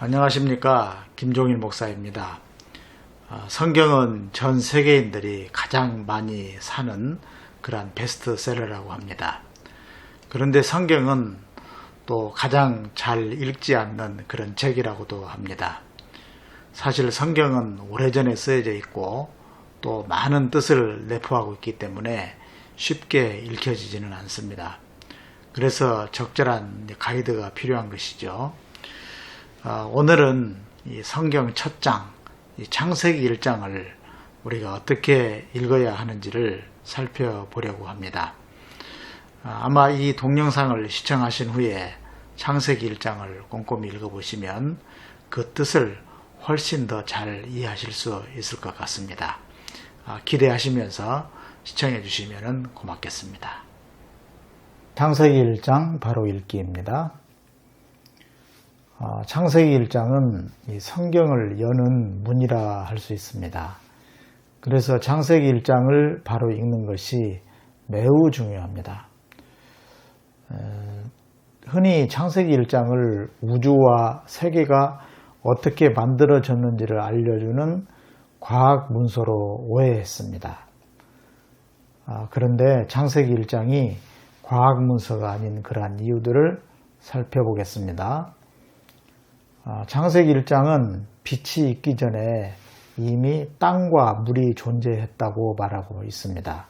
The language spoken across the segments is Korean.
안녕하십니까 김종일 목사입니다. 어, 성경은 전 세계인들이 가장 많이 사는 그러한 베스트셀러라고 합니다. 그런데 성경은 또 가장 잘 읽지 않는 그런 책이라고도 합니다. 사실 성경은 오래전에 쓰여져 있고 또 많은 뜻을 내포하고 있기 때문에 쉽게 읽혀지지는 않습니다. 그래서 적절한 가이드가 필요한 것이죠. 어, 오늘은 이 성경 첫 장, 이 창세기 1장을 우리가 어떻게 읽어야 하는지를 살펴보려고 합니다. 어, 아마 이 동영상을 시청하신 후에 창세기 1장을 꼼꼼히 읽어보시면 그 뜻을 훨씬 더 잘 이해하실 수 있을 것 같습니다. 어, 기대하시면서 시청해 주시면 고맙겠습니다. 창세기 1장 바로 읽기입니다. 어, 창세기 1장은 성경을 여는 문이라 할 수 있습니다. 그래서 창세기 1장을 바로 읽는 것이 매우 중요합니다. 흔히 창세기 1장을 우주와 세계가 어떻게 만들어졌는지를 알려주는 과학 문서로 오해했습니다. 아, 그런데 창세기 1장이 과학 문서가 아닌 그러한 이유들을 살펴보겠습니다. 아, 창세기 1장은 빛이 있기 전에 이미 땅과 물이 존재했다고 말하고 있습니다.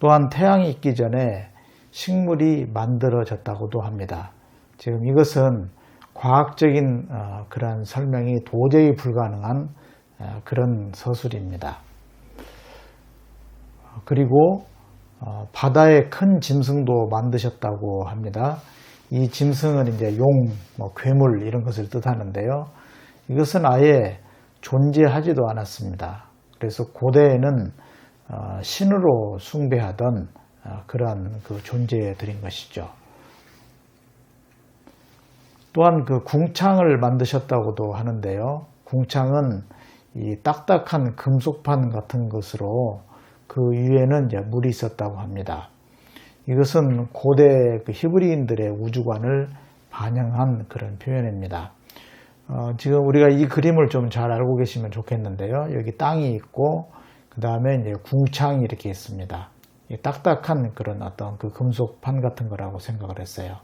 또한 태양이 있기 전에 식물이 만들어졌다고도 합니다. 지금 이것은 과학적인 어, 그런 설명이 도저히 불가능한 어, 그런 서술입니다. 그리고 어, 바다의 큰 짐승도 만드셨다고 합니다. 이 짐승은 이제 용, 뭐 괴물 이런 것을 뜻하는데요. 이것은 아예 존재하지도 않았습니다. 그래서 고대에는 어, 신으로 숭배하던 어, 그러한 그 존재들인 것이죠. 또한 그 궁창을 만드셨다고도 하는데요. 궁창은 이 딱딱한 금속판 같은 것으로 그 위에는 이제 물이 있었다고 합니다. 이것은 고대 그 히브리인들의 우주관을 반영한 그런 표현입니다. 어, 지금 우리가 이 그림을 좀 잘 알고 계시면 좋겠는데요. 여기 땅이 있고 그 다음에 이제 궁창이 이렇게 있습니다. 딱딱한 그런 어떤 그 금속판 같은 거라고 생각을 했어요.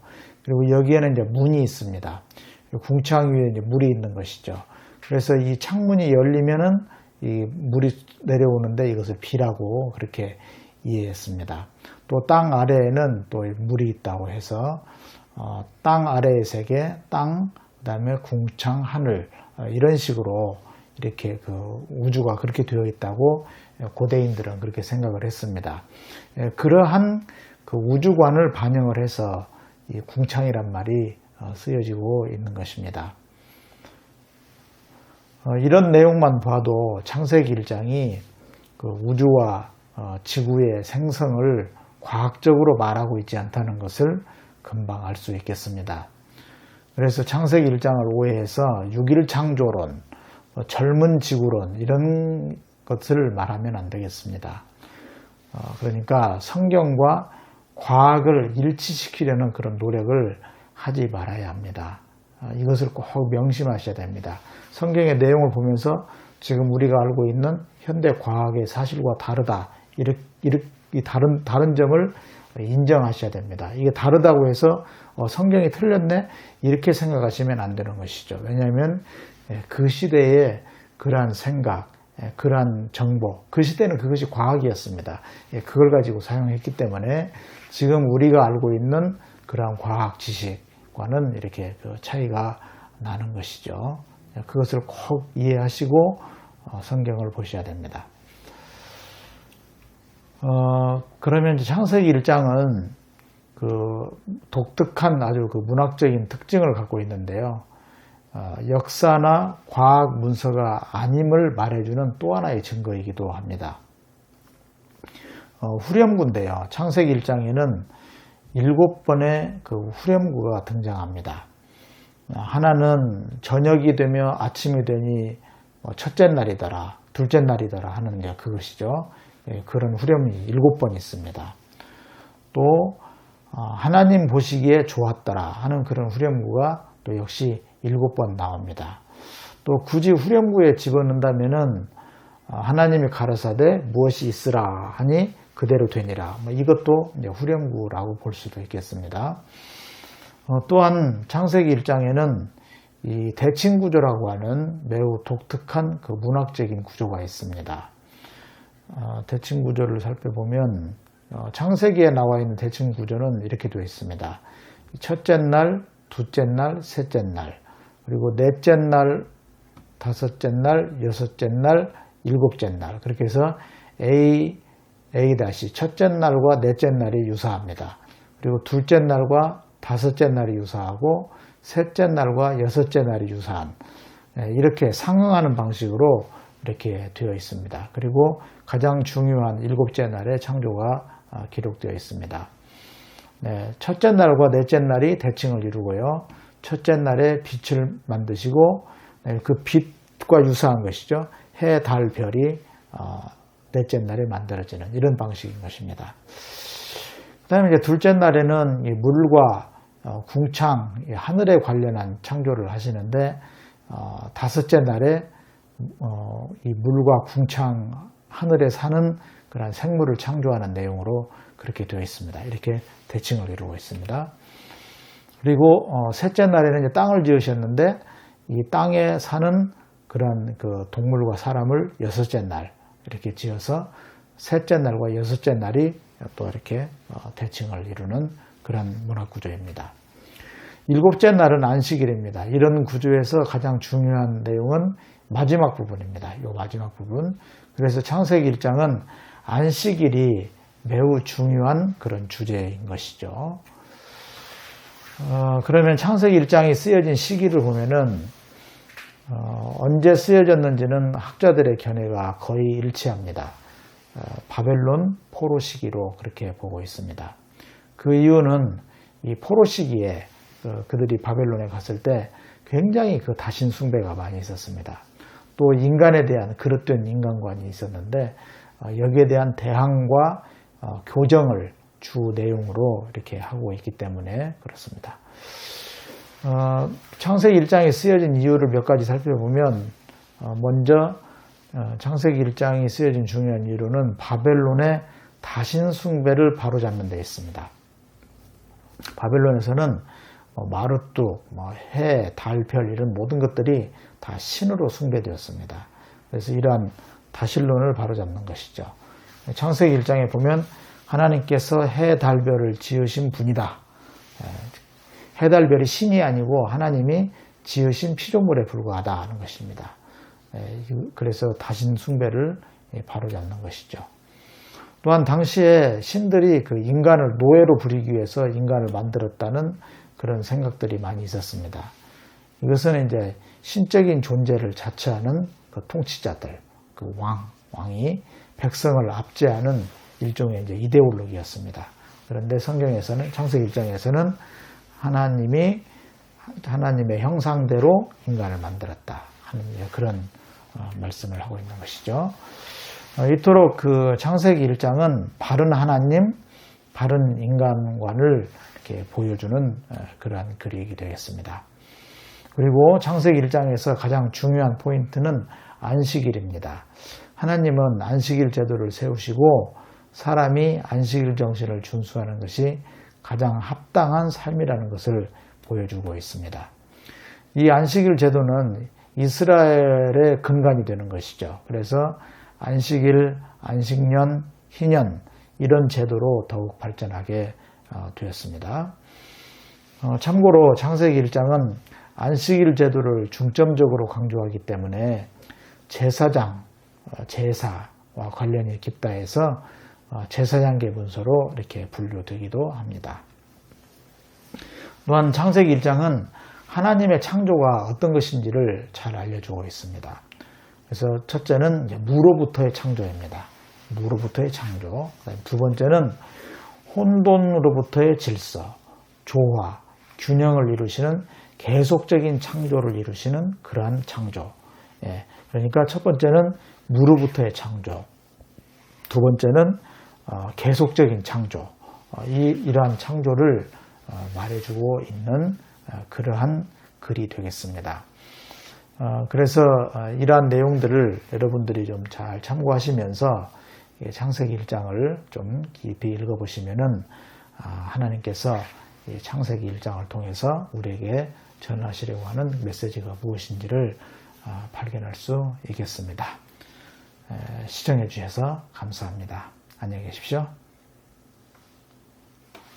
그리고 여기에는 이제 문이 있습니다. 궁창 위에 이제 물이 있는 것이죠. 그래서 이 창문이 열리면은 이 물이 내려오는데 이것을 비라고 그렇게 이해했습니다. 또 땅 아래에는 또 물이 있다고 해서 어, 땅 아래의 세계, 땅, 그 다음에 궁창, 하늘 어, 이런 식으로 이렇게 그 우주가 그렇게 되어 있다고 고대인들은 그렇게 생각을 했습니다. 예, 그러한 그 우주관을 반영을 해서 이 궁창이란 말이 어, 쓰여지고 있는 것입니다. 어, 이런 내용만 봐도 창세기 1장이 그 우주와 어, 지구의 생성을 과학적으로 말하고 있지 않다는 것을 금방 알 수 있겠습니다. 그래서 창세기 1장을 오해해서 6일 창조론, 뭐 젊은 지구론 이런 것을 말하면 안 되겠습니다. 어, 그러니까 성경과 과학을 일치시키려는 그런 노력을 하지 말아야 합니다. 이것을 꼭 명심하셔야 됩니다. 성경의 내용을 보면서 지금 우리가 알고 있는 현대 과학의 사실과 다르다. 이렇게, 이렇게 다른, 다른 점을 인정하셔야 됩니다. 이게 다르다고 해서 어, 성경이 틀렸네? 이렇게 생각하시면 안 되는 것이죠. 왜냐하면 예, 그 시대의 그러한 생각, 예, 그러한 정보, 그 시대는 그것이 과학이었습니다. 예, 그걸 가지고 사용했기 때문에 지금 우리가 알고 있는 그러한 과학 지식과는 이렇게 그 차이가 나는 것이죠. 그것을 꼭 이해하시고 어, 성경을 보셔야 됩니다. 어, 그러면 창세기 1장은 그 독특한 아주 그 문학적인 특징을 갖고 있는데요. 어, 역사나 과학 문서가 아님을 말해주는 또 하나의 증거이기도 합니다. 어, 후렴구인데요. 창세기 1장에는 일곱 번의 그 후렴구가 등장합니다. 하나는 저녁이 되며 아침이 되니 뭐 첫째 날이더라, 둘째 날이더라 하는 게 그것이죠. 예, 그런 후렴이 일곱 번 있습니다. 또 어, 하나님 보시기에 좋았더라 하는 그런 후렴구가 또 역시 일곱 번 나옵니다. 또 굳이 후렴구에 집어넣는다면은 어, 하나님이 가라사대 무엇이 있으라 하니 그대로 되니라. 뭐 이것도 후렴구라고 볼 수도 있겠습니다. 어, 또한 창세기 1장에는 이 대칭 구조라고 하는 매우 독특한 그 문학적인 구조가 있습니다. 어, 대칭 구조를 살펴보면 어, 창세기에 나와 있는 대칭 구조는 이렇게 되어 있습니다. 첫째 날, 둘째 날, 셋째 날, 그리고 넷째 날, 다섯째 날, 여섯째 날, 일곱째 날. 그렇게 해서 A, A 다시 첫째 날과 넷째 날이 유사합니다. 그리고 둘째 날과 다섯째 날이 유사하고 셋째 날과 여섯째 날이 유사한 예, 이렇게 상응하는 방식으로 이렇게 되어 있습니다. 그리고 가장 중요한 일곱째 날의 창조가 아, 기록되어 있습니다. 네, 첫째 날과 넷째 날이 대칭을 이루고요. 첫째 날에 빛을 만드시고 네, 그 빛과 유사한 것이죠. 해, 달, 별이 어, 넷째 날에 만들어지는 이런 방식인 것입니다. 그 다음에 이제 둘째 날에는 물과 어, 궁창, 하늘에 관련한 창조를 하시는데 어, 다섯째 날에 이 물과 궁창, 하늘에 사는 그런 생물을 창조하는 내용으로 그렇게 되어 있습니다. 이렇게 대칭을 이루고 있습니다. 그리고 셋째 날에는 이제 땅을 지으셨는데 이 땅에 사는 그런 그 동물과 사람을 여섯째 날 이렇게 지어서 셋째 날과 여섯째 날이 또 이렇게 어, 대칭을 이루는 그런 문학 구조입니다. 일곱째 날은 안식일입니다. 이런 구조에서 가장 중요한 내용은 마지막 부분입니다. 이 마지막 부분. 그래서 창세기 1장은 안식일이 매우 중요한 그런 주제인 것이죠. 어, 그러면 창세기 1장이 쓰여진 시기를 보면은 어, 언제 쓰여졌는지는 학자들의 견해가 거의 일치합니다. 어, 바벨론 포로 시기로 그렇게 보고 있습니다. 그 이유는 이 포로 시기에 그, 그들이 바벨론에 갔을 때 굉장히 그 다신 숭배가 많이 있었습니다. 또 인간에 대한 그릇된 인간관이 있었는데 어, 여기에 대한 대항과 어, 교정을 주 내용으로 이렇게 하고 있기 때문에 그렇습니다. 어, 창세기 1장이 쓰여진 이유를 몇 가지 살펴보면 어, 먼저 어, 창세기 1장이 쓰여진 중요한 이유는 바벨론의 다신 숭배를 바로잡는 데 있습니다. 바벨론에서는 뭐 마루뚜, 뭐 해, 달, 별 이런 모든 것들이 다 신으로 숭배되었습니다. 그래서 이러한 다신론을 바로잡는 것이죠. 창세기 1장에 보면 하나님께서 해, 달, 별을 지으신 분이다. 해 달 별이 신이 아니고 하나님이 지으신 피조물에 불과하다 하는 것입니다. 예, 그래서 다신 숭배를 예, 바로잡는 것이죠. 또한 당시에 신들이 그 인간을 노예로 부리기 위해서 인간을 만들었다는 그런 생각들이 많이 있었습니다. 이것은 이제 신적인 존재를 자처하는 그 통치자들, 그 왕, 왕이 백성을 압제하는 일종의 이제 이데올로기였습니다. 그런데 성경에서는 창세기 1장에서는 하나님이 하나님의 형상대로 인간을 만들었다 하는 그런 어, 말씀을 하고 있는 것이죠. 어, 이토록 그 창세기 1장은 바른 하나님, 바른 인간관을 이렇게 보여주는 어, 그러한 글이 되겠습니다. 그리고 창세기 1장에서 가장 중요한 포인트는 안식일입니다. 하나님은 안식일 제도를 세우시고 사람이 안식일 정신을 준수하는 것이 가장 합당한 삶이라는 것을 보여주고 있습니다. 이 안식일 제도는 이스라엘의 근간이 되는 것이죠. 그래서 안식일, 안식년, 희년 이런 제도로 더욱 발전하게 어, 되었습니다. 어, 참고로 창세기 1장은 안식일 제도를 중점적으로 강조하기 때문에 제사장, 어, 제사와 관련이 깊다 해서 어, 제사장계 문서로 이렇게 분류되기도 합니다. 또한 창세기 1장은 하나님의 창조가 어떤 것인지를 잘 알려주고 있습니다. 그래서 첫째는 무로부터의 창조입니다. 무로부터의 창조. 두 번째는 혼돈으로부터의 질서, 조화, 균형을 이루시는 계속적인 창조를 이루시는 그러한 창조. 예, 그러니까 첫 번째는 무로부터의 창조. 두 번째는 어, 계속적인 창조, 어, 이, 이러한 창조를 어, 말해주고 있는 그러한 글이 되겠습니다. 어, 그래서 어, 이러한 내용들을 여러분들이 좀 잘 참고하시면서 이 창세기 1장을 좀 깊이 읽어보시면은 아, 하나님께서 이 창세기 1장을 통해서 우리에게 전하시려고 하는 메시지가 무엇인지를 아, 발견할 수 있겠습니다. 에, 시청해 주셔서 감사합니다. 안녕히 계십시오.